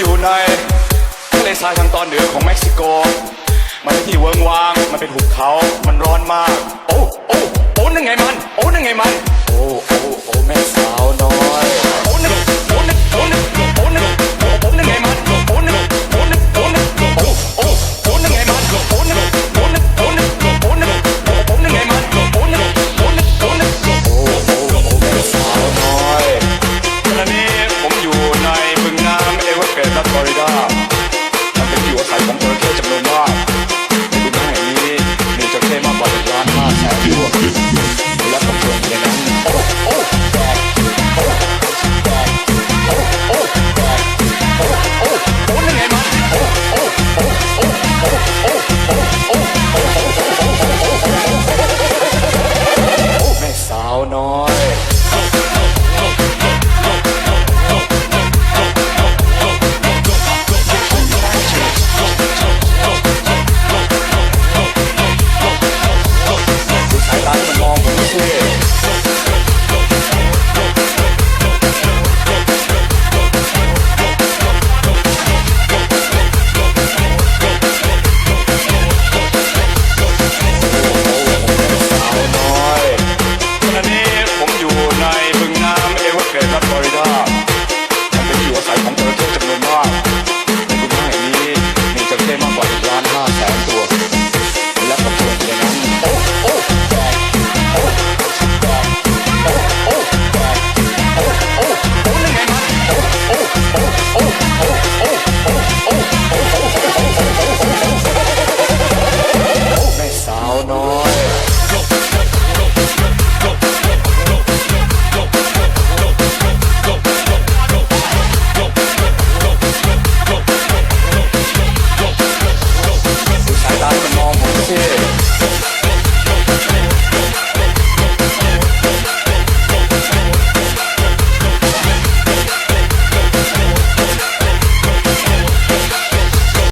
อยู่ในทะเลทรายทางตอนเหนือของเม็กซิโก มันเป็นที่เวิงวาง มันเป็นหุบเขา มันร้อนมาก โอ้ โอ้ โอ้นั่นไงมัน โอ้นั่นไงมัน โอ้ น้อย no.